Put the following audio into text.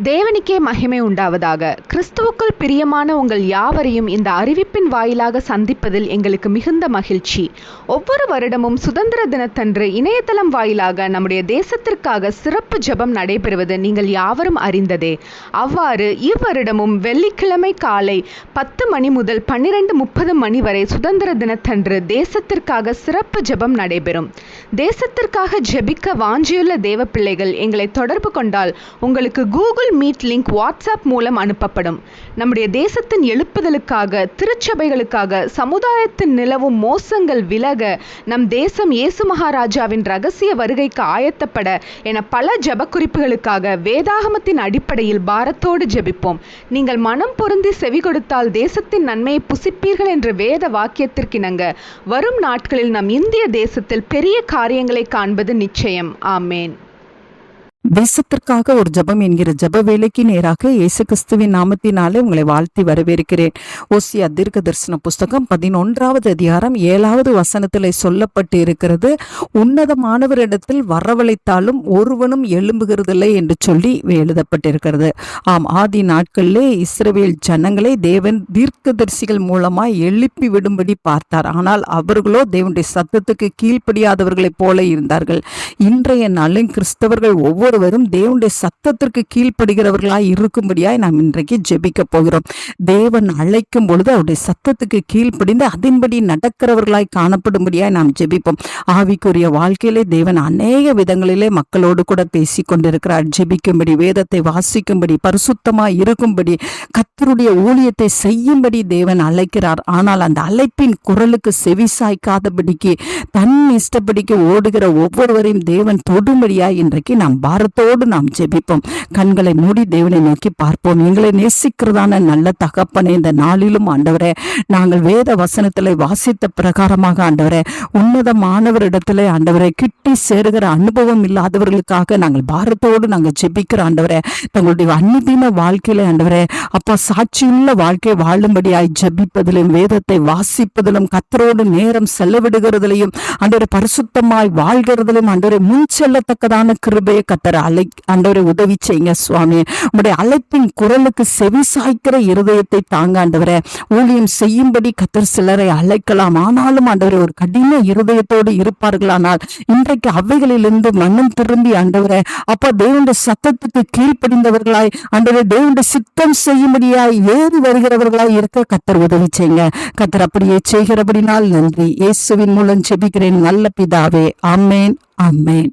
தேவனுக்கே மகிமை உண்டாவதாக. கிறிஸ்துவுக்குள் பிரியமான உங்கள் யாவரையும் இந்த அறிவிப்பின் வாயிலாக சந்திப்பதில் எங்களுக்கு மிகுந்த மகிழ்ச்சி. ஒவ்வொரு வருடமும் சுதந்திர தினத்தன்று இணையதளம் வாயிலாக நம்முடைய தேசத்திற்காக சிறப்பு ஜெபம் நடைபெறுவது நீங்கள் யாவரும் அறிந்ததே. அவ்வாறு இவ்வருடமும் வெள்ளிக்கிழமை காலை பத்து மணி முதல் பன்னிரண்டு முப்பது மணி வரை சுதந்திர தினத்தன்று தேசத்திற்காக சிறப்பு ஜெபம் நடைபெறும். தேசத்திற்காக ஜெபிக்க வாஞ்சியுள்ள தேவ பிள்ளைகள் எங்களை தொடர்பு கொண்டால் உங்களுக்கு Google Google meet link WhatsApp மூலம் அனுப்பப்படும். நம்முடைய தேசத்தின் எழுப்புதலுக்காக திருச்சபைகளுக்காக சமுதாயத்தின் நிலவும் மோசங்கள் விலக நம் தேசம் இயேசு மகாராஜாவின் ரகசிய வருகைக்கு ஆயத்தப்பட என பல ஜபக்குறிப்புகளுக்காக வேதாகமத்தின் அடிப்படையில் பாரத்தோடு ஜெபிப்போம். நீங்கள் மனம் பொருந்தி செவி கொடுத்தால் தேசத்தின் நன்மையை புசிப்பீர்கள் என்ற வேத வாக்கியத்திற்கிணங்க. வரும் நாட்களில் நம் இந்திய தேசத்தில் பெரிய காரியங்களை காண்பது நிச்சயம். ஆமேன். தேசத்திற்காக ஒரு ஜெபம் என்கிற ஜப வேலைக்கு நேராக இயேசு கிறிஸ்துவின் நாமத்தினாலே உங்களை வாழ்த்தி வரவேற்கிறேன். ஓசியா தீர்க்க தரிசன புஸ்தகம் பதினொன்றாவது அதிகாரம் ஏழாவது வசனத்தில் சொல்லப்பட்டு இருக்கிறது உன்னதமானவரிடத்தில் வரவழைத்தாலும் ஒருவனும் எழும்புகிறதில்லை என்று சொல்லி எழுதப்பட்டிருக்கிறது. ஆம் ஆதி நாட்களிலே இஸ்ரவேல் ஜனங்களை தேவன் தீர்க்கதரிசிகள் மூலமாய் எழுப்பி விடும்படி பார்த்தார். ஆனால் அவர்களோ தேவனுடைய சத்தத்துக்கு கீழ்ப்படியாதவர்களைப் போல இருந்தார்கள். இன்றைய நாளில் கிறிஸ்தவர்கள் ஒவ்வொரு அனைவரும் தேவனுடைய சத்தத்திற்கு கீழ்ப்படுகிறவர்களாய் இருக்கும்படியாய் நாம் இன்றைக்கு ஜெபிக்க போகிறோம். தேவன் அழைக்கும் பொழுது அவருடைய சத்தத்துக்கு கீழ்ப்படிந்து அதன்படி நடக்கிறவர்களாய் காணப்படும்படியாய் நாம் ஜெபிப்போம். ஆவிக்குரிய வாழ்க்கையிலே தேவன் அநேக விதங்களிலே மக்களோடு கூட பேசி கொண்டிருக்கிறார் ஜெபிக்கும்படி வேதத்தை வாசிக்கும்படி பரிசுத்தமாய் இருக்கும்படி கத்தருடைய ஊழியத்தை செய்யும்படி தேவன் அழைக்கிறார். ஆனால் அந்த அழைப்பின் குரலுக்கு செவி சாய்க்காதபடிக்கு தன் இஷ்டப்படிக்கு ஓடுகிற ஒவ்வொருவரையும் தேவன் தொடும்படியாய் இன்றைக்கு நாம் பாரத பாரத்தோடு நாம் ஜெபிப்போம். கண்களை மூடி தேவனை நோக்கி பார்ப்போம். எங்களை நேசிக்கிறதான நல்ல தகப்பனை இந்த நாளிலும் ஆண்டவரே நாங்கள் வேத வசனத்தில் வாசித்த பிரகாரமாக ஆண்டவரே உன்னதமானவரிடத்தில் ஆண்டவரை கிட்டி சேருகிற அனுபவம் இல்லாதவர்களுக்காக நாங்கள் பாரத்தோடு நாங்கள் ஜெபிக்கிற ஆண்டவரே தங்களுடைய அன்னிதின வாழ்க்கையில ஆண்டவரே அப்போ சாட்சியுள்ள வாழ்க்கை வாழும்படியாய் ஜெபிப்பதிலும் வேதத்தை வாசிப்பதிலும் கத்தரோடு நேரம் செலவிடுகிறதிலையும் ஆண்டவரை பரிசுத்தமாய் வாழ்கிறதிலும் ஆண்டவரை முன் செல்லத்தக்கதான கிருபையை கத்தர. அழை ஆண்டவரை உதவி செய்யுங்க சுவாமி. உங்களுடைய அழைப்பின் குரலுக்கு செவி சாய்க்கிற இருதயத்தை தாங்க ஆண்டவரை. ஊழியம் செய்யும்படி கத்தர் சிலரை அழைக்கலாம். ஆனாலும் ஆண்டவரை ஒரு கடின இருதயத்தோடு இருப்பார்களானால் இன்றைக்கு அவைகளிலிருந்து மனம் திரும்பி ஆண்டவரை அப்ப தேவனுடைய சத்தத்துக்கு கீழ்ப்படிந்தவர்களாய் ஆண்டவரை தேவனுடைய சித்தம் செய்யும்படியாய் ஏறி வருகிறவர்களாய் இருக்க கத்தர் உதவி செய்யுங்க. கத்தர் அப்படியே செய்கிறபடினால் நன்றி. இயேசுவின் மூலம் செபிக்கிறேன் நல்ல பிதாவே. Amen amen